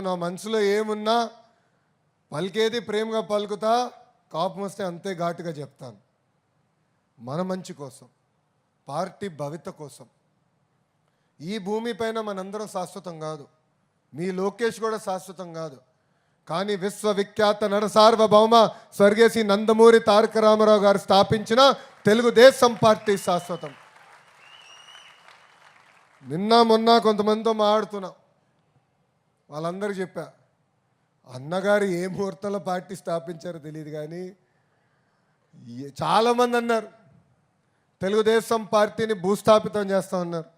నా మనసులో ఏమున్నా పలికేది ప్రేమగా పలుకుతా కోపం వస్తే అంతే ఘాటుగా చెప్తాను. మన మంచి కోసం పార్టీ భవిత కోసం. ఈ భూమిపైన మనందరం శాశ్వతం కాదు. మీ లోకేష్ కూడా శాశ్వతం కాదు. కానీ విశ్వవిఖ్యాత నరసార్వభౌమ స్వర్గేసి నందమూరి తారక రామారావు గారు స్థాపించిన తెలుగుదేశం పార్టీ శాశ్వతం. నిన్న మొన్న కొంతమందితో మాట్లాడుతున్నా. వాళ్ళందరూ చెప్పా అన్నగారు ఏ ముహూర్తంలో పార్టీ స్థాపించారో తెలియదు కానీ చాలామంది అన్నారు తెలుగుదేశం పార్టీని భూస్థాపితం చేస్తా ఉన్నారు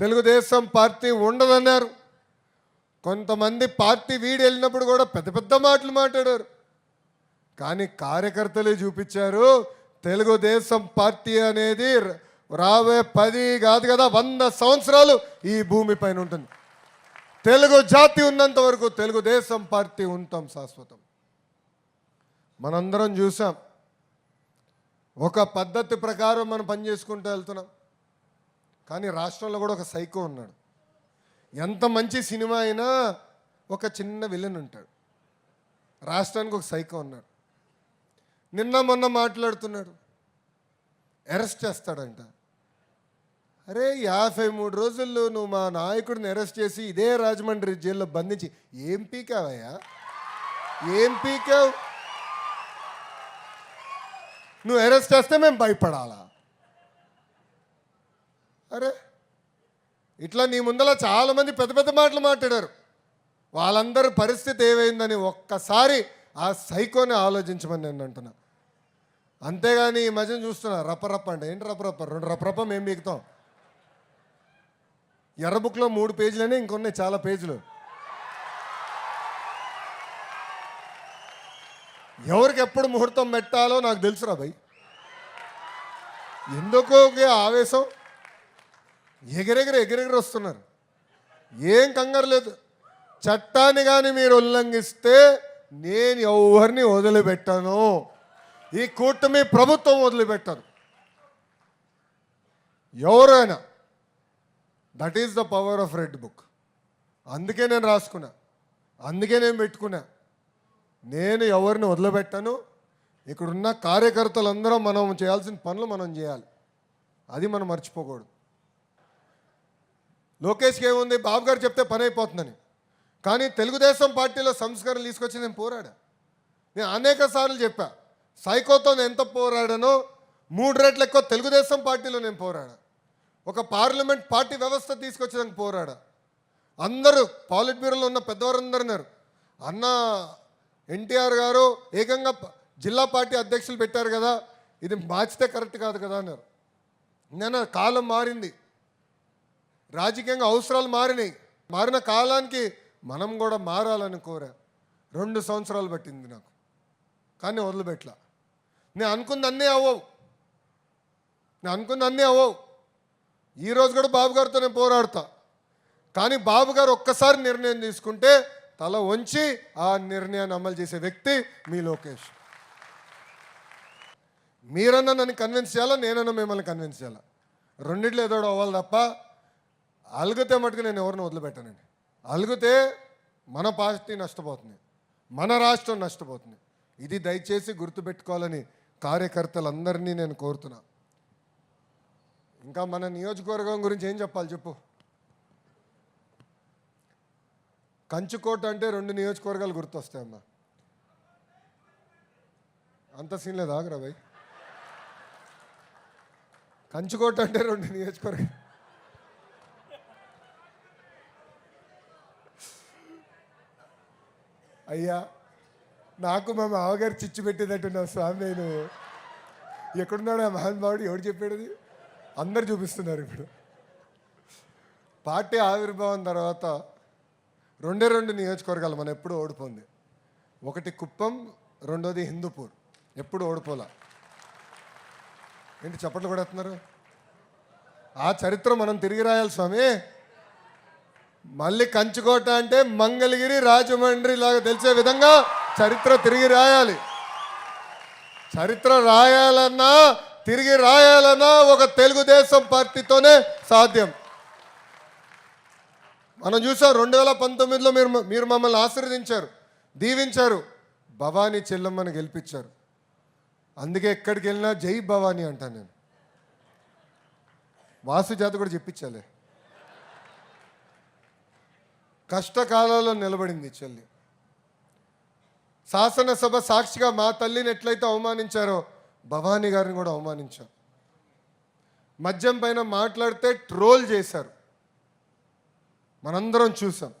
తెలుగుదేశం పార్టీ ఉండదన్నారు. కొంతమంది పార్టీ వీడి వెళ్ళినప్పుడు కూడా పెద్ద పెద్ద మాటలు మాట్లాడారు. కానీ కార్యకర్తలే చూపించారు తెలుగుదేశం పార్టీ అనేది రాబోయే పది కాదు కదా వంద సంవత్సరాలు ఈ భూమి పైన ఉంటుంది. తెలుగు జాతి ఉన్నంత వరకు తెలుగుదేశం పార్టీ ఉంటాం శాశ్వతం. మనందరం చూసాం. ఒక పద్ధతి ప్రకారం మనం పనిచేసుకుంటూ వెళ్తున్నాం. కానీ రాష్ట్రంలో కూడా ఒక సైకో ఉన్నాడు. ఎంత మంచి సినిమా అయినా ఒక చిన్న విలన్ ఉంటాడు. రాష్ట్రానికి ఒక సైకో ఉన్నాడు. నిన్న మొన్న మాట్లాడుతున్నాడు. అరెస్ట్ చేస్తాడంట. అరే యాభై మూడు రోజుల్లో నువ్వు మా నాయకుడిని అరెస్ట్ చేసి ఇదే రాజమండ్రి జైల్లో బంధించి ఏం పీకావయ్యా? ఏం పీకావు? నువ్వు అరెస్ట్ చేస్తే మేము భయపడాలా? అరే ఇట్లా నీ ముందర చాలామంది పెద్ద పెద్ద మాటలు మాట్లాడారు. వాళ్ళందరి పరిస్థితి ఏమైందని ఒక్కసారి ఆ సైకోని ఆలోచించమని నేను అంటున్నా. అంతేగాని ఈ మధ్యన చూస్తున్నా రప్పరప్ప అంటే ఏంటి రప్పరప్ప రెండు రప్పరప్ప మేము మిగుతాం ఎర్ర బుక్లో మూడు పేజీలనే ఇంకొన్నాయి చాలా పేజీలు. ఎవరికి ఎప్పుడు ముహూర్తం పెట్టాలో నాకు తెలుసురా భయ్. ఎందుకో ఒక ఆవేశం. ఎగిరెగిరి ఎగిరెగిరి వస్తున్నారు. ఏం కంగారు లేదు. చట్టాన్ని కానీ మీరు ఉల్లంఘిస్తే నేను ఎవరిని వదిలిపెట్టాను. ఈ కూటమి ప్రభుత్వం వదిలిపెట్టదు. ఎవరైనా that is the power of red book అందుకే నేను రాసుకున్నా. అందుకే నేను పెట్టుకున్నా. నేను ఎవరిని వదిలిపెట్టాను? ఇక్కడున్న కార్యకర్తలందరూ మనం చేయాల్సిన పనులు మనం చేయాలి. అది మనం మర్చిపోకూడదు. లోకేష్కి ఏముంది? బాబు గారు చెప్తే పని అయిపోతుందని. కానీ తెలుగుదేశం పార్టీలో సంస్కరణలు తీసుకొచ్చి నేను పోరాడా? నేను అనేక సార్లు చెప్పా. సైకోతో నేను ఎంత పోరాడానో మూడు రెట్లు ఎక్కువ తెలుగుదేశం పార్టీలో నేను పోరాడా? ఒక పార్లమెంట్ పార్టీ వ్యవస్థ తీసుకొచ్చేదానికి పోరాడా. అందరూ పాలిట్ బ్యూరోలో ఉన్న పెద్దవారందరూ ఉన్నారు. అన్న ఎన్టీఆర్ గారు ఏకంగా జిల్లా పార్టీ అధ్యక్షులు పెట్టారు కదా ఇది మార్చితే కరెక్ట్ కాదు కదా అన్నారు. నేను కాలం మారింది. రాజకీయంగా అవసరాలు మారినాయి. మారిన కాలానికి మనం కూడా మారాలని కోరా. రెండు సంవత్సరాలు పట్టింది నాకు. కానీ వదిలిపెట్ల నేను అనుకుంది అన్నీ అవ్వవు. నేను అనుకుంది అన్నీ అవ్వవు. ఈరోజు కూడా బాబు గారితో నేను పోరాడతా. కానీ బాబు గారు ఒక్కసారి నిర్ణయం తీసుకుంటే తల వంచి ఆ నిర్ణయాన్ని అమలు చేసే వ్యక్తి మీ లోకేష్. మీరన్నా నన్ను కన్విన్స్ చేయాలా? నేనన్నా మిమ్మల్ని కన్విన్స్ చేయాలా? రెండిట్లో ఏదో అవ్వాలి తప్ప అలుగుతే మటుకు నేను ఎవరిని వదిలిపెట్టానండి అలుగుతే మన పార్టీ నష్టపోతుంది. మన రాష్ట్రం నష్టపోతుంది. ఇది దయచేసి గుర్తుపెట్టుకోవాలని కార్యకర్తలందరినీ నేను కోరుతున్నా. ఇంకా మన నియోజకవర్గం గురించి ఏం చెప్పాలి చెప్పు? కంచుకోట అంటే రెండు నియోజకవర్గాలు గుర్తొస్తాయమ్మా. అంత సీన్ లేదు ఆగరా భయ్ కంచుకోట అంటే రెండు నియోజకవర్గం అయ్యా నాకు మా మామగారు చిచ్చు పెట్టేటట్టున్నావు స్వామి నేను ఎక్కడున్నాడు ఆ మహానుభావుడు? ఎవడు చెప్పాడు అందరు చూపిస్తున్నారు ఇప్పుడు. పార్టీ ఆవిర్భావం తర్వాత రెండే రెండు నియోజకవర్గాలు మనం ఎప్పుడు ఓడిపోంది. ఒకటి కుప్పం రెండోది హిందూపూర్. ఎప్పుడు ఓడిపోలా? ఏంటి చప్పట్లు కొడుతున్నారు ఆ చరిత్ర మనం తిరిగి రాయాలి స్వామి. మళ్ళీ కంచుకోట అంటే మంగళగిరి రాజమండ్రి లాగా తెలిసే విధంగా చరిత్ర తిరిగి రాయాలి. చరిత్ర రాయాలన్నా తిరిగి రాయాలన్నా ఒక తెలుగుదేశం పార్టీతోనే సాధ్యం. మనం చూసాం రెండు వేల పంతొమ్మిదిలో మీరు మీరు మమ్మల్ని ఆశీర్వదించారు దీవించారు. భవానీ చెల్లమ్మని గెలిపించారు. అందుకే ఎక్కడికి వెళ్ళినా జై భవానీ అంటాను నేను. వాసు జాత కూడా చెప్పించాలే. కష్టకాలంలో నిలబడింది చెల్లి. శాసనసభ సాక్షిగా మా తల్లిని ఎట్లయితే అవమానించారో భవానీ గారిని కూడా అవమానించారు. మద్యం పైన మాట్లాడితే ట్రోల్ చేశారు. మనందరం చూసాం.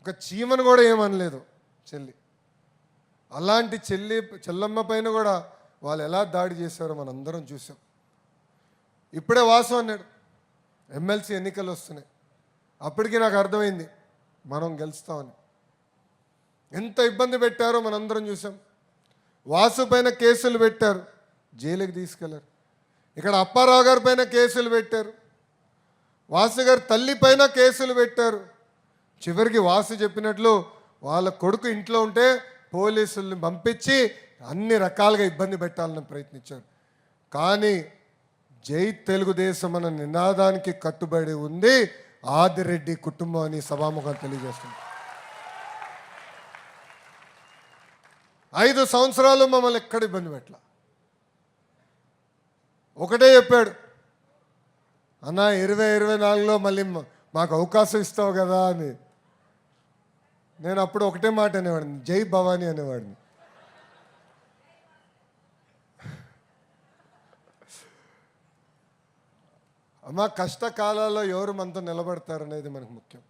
ఒక చీమను కూడా ఏమనలేదు చెల్లి. అలాంటి చెల్లి చెల్లమ్మ పైన కూడా వాళ్ళు ఎలా దాడి చేశారో మనందరం చూసాం. ఇప్పుడే వాసు అన్నాడు ఎమ్మెల్సీ ఎన్నికలు వస్తున్నాయి. అప్పటికి నాకు అర్థమైంది మనం గెలుస్తామని. ఎంత ఇబ్బంది పెట్టారో మనందరం చూసాం. వాసు పైన కేసులు పెట్టారు. జైలుకి తీసుకెళ్ళారు. ఇక్కడ అప్పారావు గారి పైన కేసులు పెట్టారు. వాసు గారి తల్లి పైన కేసులు పెట్టారు. చివరికి వాసు చెప్పినట్లు వాళ్ళ కొడుకు ఇంట్లో ఉంటే పోలీసుల్ని పంపించి అన్ని రకాలుగా ఇబ్బంది పెట్టాలని ప్రయత్నించారు. కానీ జై తెలుగుదేశం అన్న నినాదానికి కట్టుబడి ఉంది. ఆదిరెడ్డి కుటుంబం అని సభాముఖం తెలియజేస్తుంది ఐదు సంవత్సరాలు మమ్మల్ని ఎక్కడ ఇబ్బంది పెట్టల? ఒకటే చెప్పాడు అన్న ఇరవై ఇరవై నాలుగులో మళ్ళీ మాకు అవకాశం ఇస్తావు కదా అని. నేను అప్పుడు ఒకటే మాట అనేవాడిని జై భవానీ అనేవాడిని. అమ్మ కష్టకాలాల్లో ఎవరు మనతో నిలబడతారు అనేది మనకు ముఖ్యం.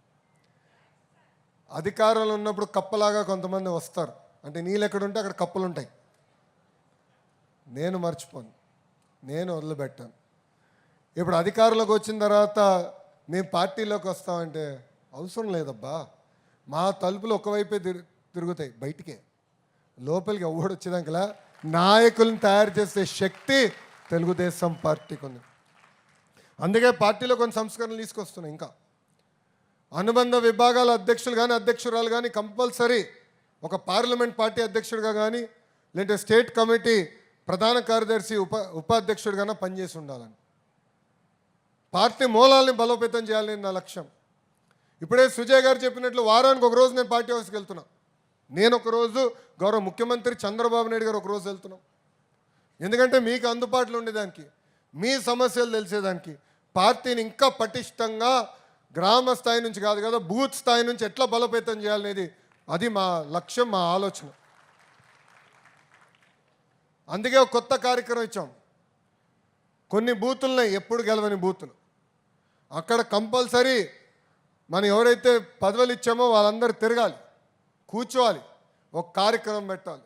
అధికారంలో ఉన్నప్పుడు కప్పలాగా కొంతమంది వస్తారు. అంటే నీళ్ళు ఎక్కడ ఉంటే అక్కడ కప్పలు ఉంటాయి నేను మర్చిపోను. నేను వదిలిపెట్టాను. ఇప్పుడు అధికారంలోకి వచ్చిన తర్వాత మేము పార్టీలోకి వస్తామంటే అవసరం లేదబ్బా. మా తలుపులు ఒకవైపే తిరు తిరుగుతాయి బయటికే. లోపలికి ఎవడు వచ్చేదాకలా నాయకులను తయారు చేసే శక్తి తెలుగుదేశం పార్టీకి ఉంది. అందుకే పార్టీలో కొన్ని సంస్కరణలు తీసుకొస్తున్నాయి ఇంకా. అనుబంధ విభాగాల అధ్యక్షులు కానీ అధ్యక్షురాలు కానీ కంపల్సరీ ఒక పార్లమెంట్ పార్టీ అధ్యక్షుడిగా కానీ లేదంటే స్టేట్ కమిటీ ప్రధాన కార్యదర్శి ఉప ఉపాధ్యక్షుడిగానే పనిచేసి ఉండాలని. పార్టీ మూలాల్ని బలోపేతం చేయాలని నా లక్ష్యం. ఇప్పుడే సుజయ్ గారు చెప్పినట్లు వారానికి ఒక రోజు నేను పార్టీ హౌస్కి వెళ్తున్నా. నేను ఒక రోజు గౌరవ ముఖ్యమంత్రి చంద్రబాబు నాయుడు గారు ఒక రోజు వెళ్తున్నాం. ఎందుకంటే మీకు అందుబాటులో ఉండేదానికి మీ సమస్యలు తెలిసేదానికి పార్టీని ఇంకా పటిష్టంగా గ్రామ స్థాయి నుంచి కాదు కదా బూత్ స్థాయి నుంచి ఎట్లా బలోపేతం చేయాలనేది అది మా లక్ష్యం మా ఆలోచన. అందుకే ఒక కొత్త కార్యక్రమం ఇచ్చాం. కొన్ని బూతులున్నాయి ఎప్పుడు గెలవని బూతులు. అక్కడ కంపల్సరీ మనం ఎవరైతే పదవులు ఇచ్చామో వాళ్ళందరూ తిరగాలి కూర్చోవాలి ఒక కార్యక్రమం పెట్టాలి.